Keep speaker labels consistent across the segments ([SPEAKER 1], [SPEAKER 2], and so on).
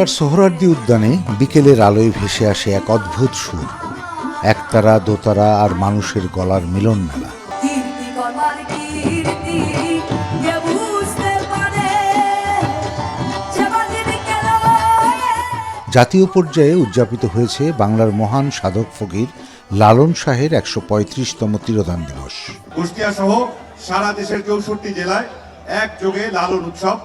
[SPEAKER 1] ঢাকার সোহরার্দি উদ্যানে বিকেলের আলোয় ভেসে আসে এক অদ্ভুত সুর। একতারা দোতারা আর মানুষের গলার মিলন মেলা। জাতীয় পর্যায়ে উদযাপিত হয়েছে বাংলার মহান সাধক ফকির লালন শাহের একশো পঁয়ত্রিশতম তিরোধান দিবস।
[SPEAKER 2] কুষ্টিয়া সহ সারা দেশের চৌষট্টি জেলায় একযোগে লালন উৎসব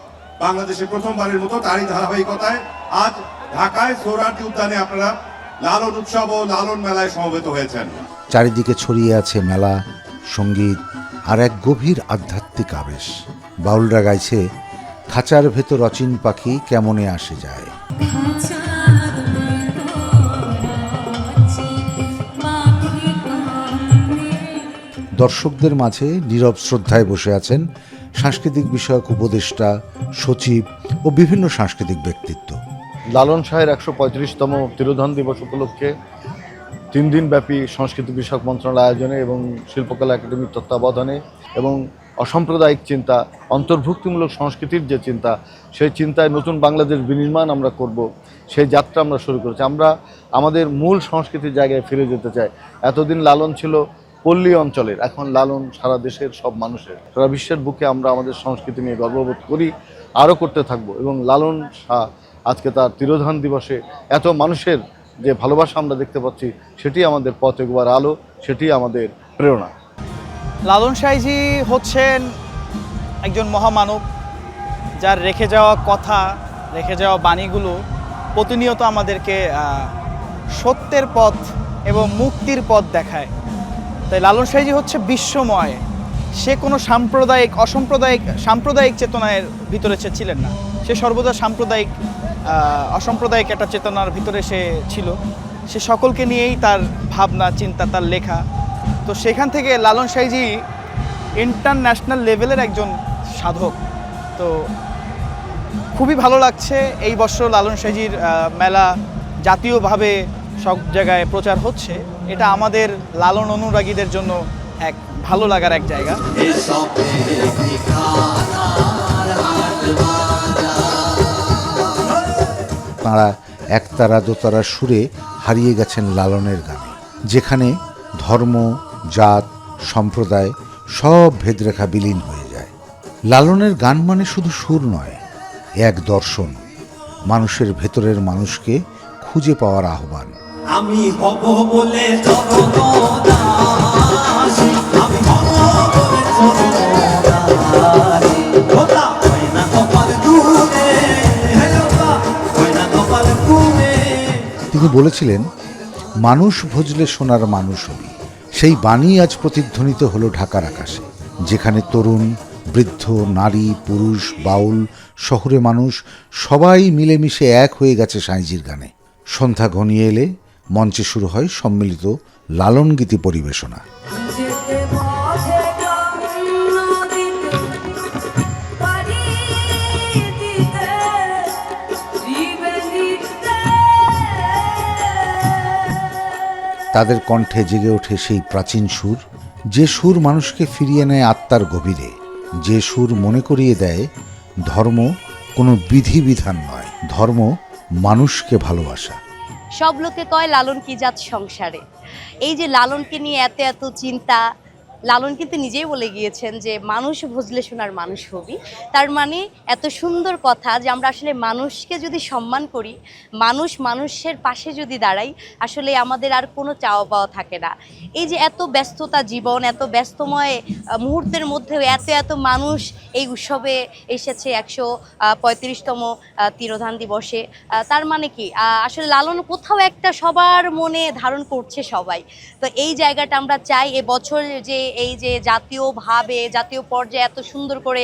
[SPEAKER 2] বাংলাদেশে প্রথমবারের মতো তারই ধারাবাহিকতায় আজ ঢাকায় সৌরার্দি উদ্যানে আপনারা লালন উৎসব ও লালন মেলায় সমবেত হয়েছেন।
[SPEAKER 1] চারিদিকে ছড়িয়ে আছে মেলা, সংগীত আর এক গভীর আধ্যাত্মিক আবেশ। বাউলরা গাইছে, খাঁচার ভেতর অচিন পাখি কেমনে আসে যায়। দর্শকদের মাঝে নীরব শ্রদ্ধায় বসে আছেন সাংস্কৃতিক বিষয়ক উপদেষ্টা, সচিব ও বিভিন্ন সাংস্কৃতিক ব্যক্তিত্ব।
[SPEAKER 3] লালন শাহের একশো পঁয়ত্রিশতম তিরোধান দিবস উপলক্ষে তিন দিন ব্যাপী সংস্কৃতি বিষয়ক মন্ত্রণালয় আয়োজনে এবং শিল্পকলা একাডেমির তত্ত্বাবধানে এবং অসাম্প্রদায়িক চিন্তা, অন্তর্ভুক্তিমূলক সংস্কৃতির যে চিন্তা, সেই চিন্তায় নতুন বাংলাদেশ বিনির্মাণ আমরা করব, সেই যাত্রা আমরা শুরু করেছি। আমরা আমাদের মূল সংস্কৃতির জায়গায় ফিরে যেতে চাই। এতদিন লালন ছিল পল্লী অঞ্চলের, এখন লালন সারা দেশের সব মানুষের। সারা বিশ্বের বুকে আমরা আমাদের সংস্কৃতি নিয়ে গর্ববোধ করি, আরও করতে থাকব। এবং লালন শাহ আজকে তার তিরোধান দিবসে এত মানুষের যে ভালোবাসা আমরা দেখতে পাচ্ছি, সেটি আমাদের পথ এগোবার আলো, সেটি আমাদের প্রেরণা।
[SPEAKER 4] লালন সাইজি হচ্ছেন একজন মহামানব, যার রেখে যাওয়া কথা, রেখে যাওয়া বাণীগুলো প্রতিনিয়ত আমাদেরকে সত্যের পথ এবং মুক্তির পথ দেখায়। তাই লালন সাইজি হচ্ছে বিশ্বময়, সে কোনো সাম্প্রদায়িক, অসাম্প্রদায়িক, সাম্প্রদায়িক চেতনার ভিতরে সে ছিলেন না। সে সর্বদা সাম্প্রদায়িক অসাম্প্রদায়িক একটা চেতনার ভিতরে সে ছিল। সে সকলকে নিয়েই তার ভাবনা, চিন্তা, তার লেখা। তো সেখান থেকে লালন সাইজি ইন্টারন্যাশনাল লেভেলের একজন সাধক। তো খুবই ভালো লাগছে এই বছর লালন সাইজির মেলা জাতীয়ভাবে সব জায়গায় প্রচার হচ্ছে। এটা আমাদের লালন অনুরাগীদের জন্য এক ভালো লাগার এক জায়গা।
[SPEAKER 1] তাঁরা একতারা দোতারা সুরে হারিয়ে গেছেন লালনের গানে, যেখানে ধর্ম, জাত, সম্প্রদায় সব ভেদরেখা বিলীন হয়ে যায়। লালনের গান মানে শুধু সুর নয়, এক দর্শন। মানুষের ভেতরের মানুষকে খুঁজে পাওয়ার আহ্বান।
[SPEAKER 5] আমি হব বলে
[SPEAKER 1] তিনি বলেছিলেন, মানুষ ভজলে সোনার মানুষ হবি। সেই বাণী আজ প্রতিধ্বনিত হলো ঢাকার আকাশে, যেখানে তরুণ, বৃদ্ধ, নারী, পুরুষ, বাউল, শহরে মানুষ সবাই মিলেমিশে এক হয়ে গেছে সাঁইজির গানে। সন্ধ্যা ঘনিয়ে এলে মঞ্চে শুরু হয় সম্মিলিত লালন গীতি পরিবেশনা। তাদের কণ্ঠে জেগে ওঠে সেই প্রাচীন সুর, যে সুর মানুষকে ফিরিয়ে নেয় আত্মার গভীরে, যে সুর মনে করিয়ে দেয়, ধর্ম কোনো বিধিবিধান নয়, ধর্ম মানুষকে ভালোবাসা।
[SPEAKER 6] সব লোকে কয় লালন কি জাত সংসারে? এই যে লালনকে নিয়ে এত এত চিন্তা লালন কিন্তু নিজেই বলে গিয়েছেন যে, মানুষ ভজলে শোনার মানুষ হবি। তার মানে এত সুন্দর কথা যে, আমরা আসলে মানুষকে যদি সম্মান করি, মানুষ মানুষের পাশে যদি দাঁড়াই, আসলে আমাদের আর কোনো চাওয়া পাওয়া থাকে না। এই যে এত ব্যস্ততা জীবন, এত ব্যস্তময় মুহূর্তের মধ্যেও এত এত মানুষ এই উৎসবে এসেছে একশো পঁয়ত্রিশতম তিরোধান দিবসে। তার মানে কি? আসলে লালন কোথাও একটা সবার মনে ধারণ করছে সবাই। তো এই জায়গাটা আমরা চাই এবছর যে এই যে জাতীয়ভাবে জাতীয় পর্যায়ে এত সুন্দর করে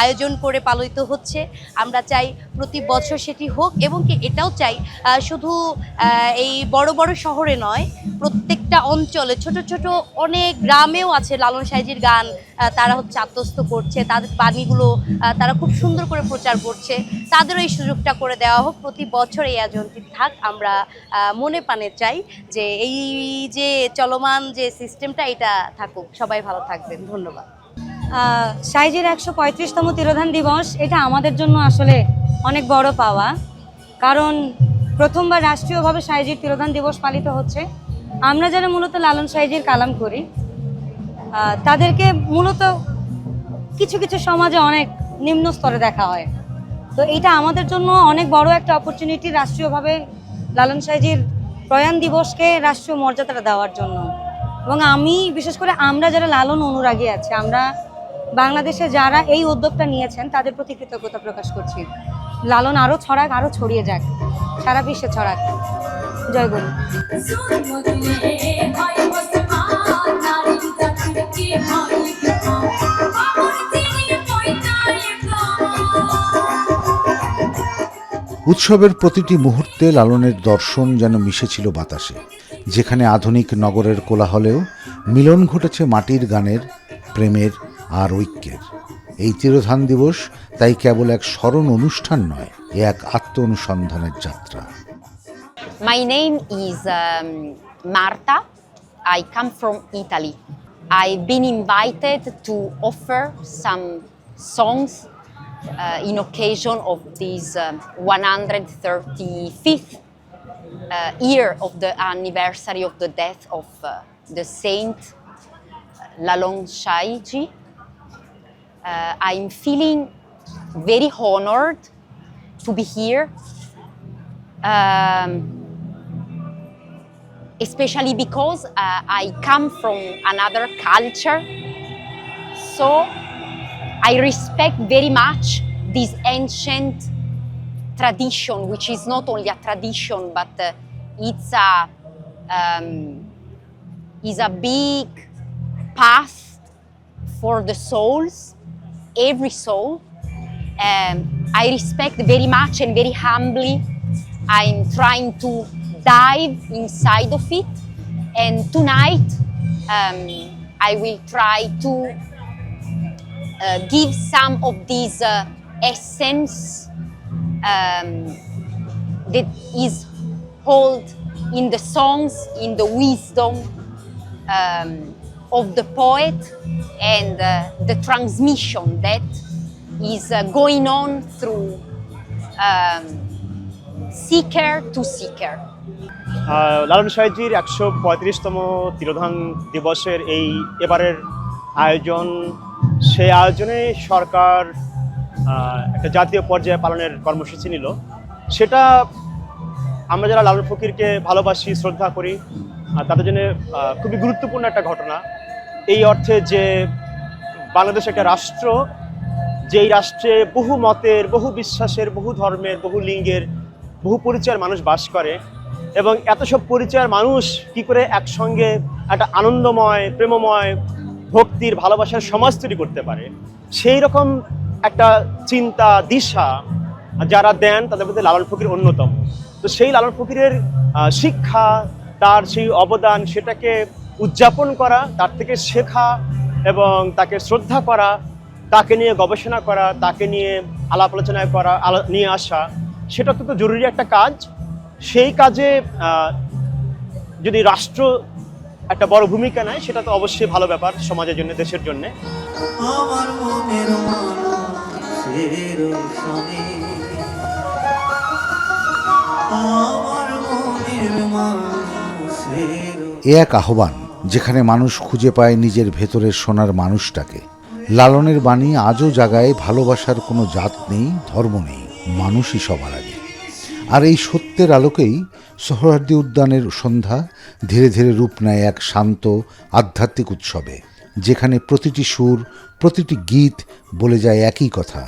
[SPEAKER 6] আয়োজন করে পালিত হচ্ছে। আমরা চাই প্রতি বছর সেটি হোক এবং কি এটাও চাই শুধু এই বড় বড় শহরে নয়, প্রত্যেকটা অঞ্চলে ছোট ছোট অনেক গ্রামেও আছে লালন সাইজির গান তারা হচ্ছে আত্মস্থ করছে, তাদের বাণীগুলো তারা খুব সুন্দর করে প্রচার করছে, তাদেরও এই সুযোগটা করে দেওয়া হোক, প্রতি বছর এই আয়োজনটি থাক, আমরা মনে পানে চাই যে এই যে চলমান যে সিস্টেমটা এটা থাকুক। সবাই ভালো থাকবেন, ধন্যবাদ।
[SPEAKER 7] সাইজের একশো পঁয়ত্রিশতম তিরোধান দিবস, এটা আমাদের জন্য আসলে অনেক বড় পাওয়া। কারণ প্রথমবার রাষ্ট্রীয়ভাবে সাইজির তিরোধান দিবস পালিত হচ্ছে। আমরা যারা মূলত লালন সাইজির কালাম করি। তাদেরকে মূলত কিছু কিছু সমাজে অনেক নিম্ন স্তরে দেখা হয়। তো এটা আমাদের জন্য অনেক বড় একটা অপরচুনিটি রাষ্ট্রীয়ভাবে লালন সাইজির প্রয়াণ দিবসকে রাষ্ট্রীয় মর্যাদাটা দেওয়ার জন্য। এবং আমি, বিশেষ করে আমরা যারা লালন অনুরাগী আছে, আমরা বাংলাদেশে যারা এই উদ্যোগটা নিয়েছেন, তাদের প্রতি কৃতজ্ঞতা প্রকাশ করছি। লালন আরও ছড়াক আরও ছড়িয়ে যাক। সারা বিশ্বে ছড়াক। জয় গুরু।
[SPEAKER 1] উৎসবের প্রতিটি মুহূর্তে লালনের দর্শন যেন মিশেছিল বাতাসে। যেখানে আধুনিক নগরের কোলাহলেও মিলন ঘটেছে মাটির গানের, প্রেমের আর ঐক্যের। এই তিরোধান দিবস তাই কেবল এক স্মরণ অনুষ্ঠান নয় এ এক আত্ম অনুসন্ধানের যাত্রা
[SPEAKER 8] name is um, Marta. I come from Italy. I've been invited to offer some songs uh, in occasion of this um, 135th uh, year of the anniversary of the death of uh, the saint Lalong Shaiji. Uh, I'm feeling very honored to be here. Um, especially because uh, I come from another culture. So I respect very much this ancient tradition, which is not only a tradition, but uh, it's a um, is a big path for the souls, every soul. Um, I respect very much and very humbly. I'm trying to dive inside of it, and tonight um, I will try to uh, give some of these uh, essence um, that is held in the songs, in the wisdom um, of the poet, and uh, the transmission that is uh, going on through um, seeker to seeker.
[SPEAKER 9] লালন সাহেজির একশো পঁয়ত্রিশতম তিরোধান দিবসের এই এবারের আয়োজন সেই আয়োজনে সরকার একটা জাতীয় পর্যায়ে পালনের কর্মসূচি নিল সেটা আমরা যারা লালন ফকিরকে ভালোবাসি শ্রদ্ধা করি তাদের জন্য খুবই গুরুত্বপূর্ণ একটা ঘটনা এই অর্থে যে বাংলাদেশ একটা রাষ্ট্র যেই রাষ্ট্রে বহু মতের, বহু বিশ্বাসের, বহু ধর্মের, বহু লিঙ্গের, বহু পরিচয়ের মানুষ বাস করে এবং এত সব পরিচয়ের মানুষ কি করে একসঙ্গে একটা আনন্দময়, প্রেমময়, ভক্তির, ভালোবাসার সমাজ তৈরি করতে পারে? সেই রকম একটা চিন্তা, দিশা যারা দেন তাদের মধ্যে লালন ফকির অন্যতম। তো সেই লালন ফকিরের শিক্ষা, তার সেই অবদান, সেটাকে উদযাপন করা, তার থেকে শেখা এবং তাকে শ্রদ্ধা করা তাকে নিয়ে গবেষণা করা তাকে নিয়ে আলাপ আলোচনা করা আলা- নিয়ে আসা সেটা অত্যন্ত জরুরি একটা কাজ। সেই কাজে যদি রাষ্ট্র একটা বড় ভূমিকা নেয় সেটা তো অবশ্যই ভালো ব্যাপার সমাজের জন্য দেশের জন্য।
[SPEAKER 5] আমার মনের মানুষের সনে আমার মনের মানুষের
[SPEAKER 1] এ এক আহ্বান যেখানে মানুষ খুঁজে পায় নিজের ভেতরের সোনার মানুষটাকে। লালনের বাণী আজও জাগায় ভালোবাসার কোনো জাত নেই, ধর্ম নেই, মানুষই সবার আগে। আর এই সত্যের আলোকেই সোহরার্দি উদ্যানের সন্ধ্যা ধীরে ধীরে রূপ নেয় এক শান্ত, আধ্যাত্মিক উৎসবে, যেখানে প্রতিটি সুর, প্রতিটি গীত বলে যায় একই কথা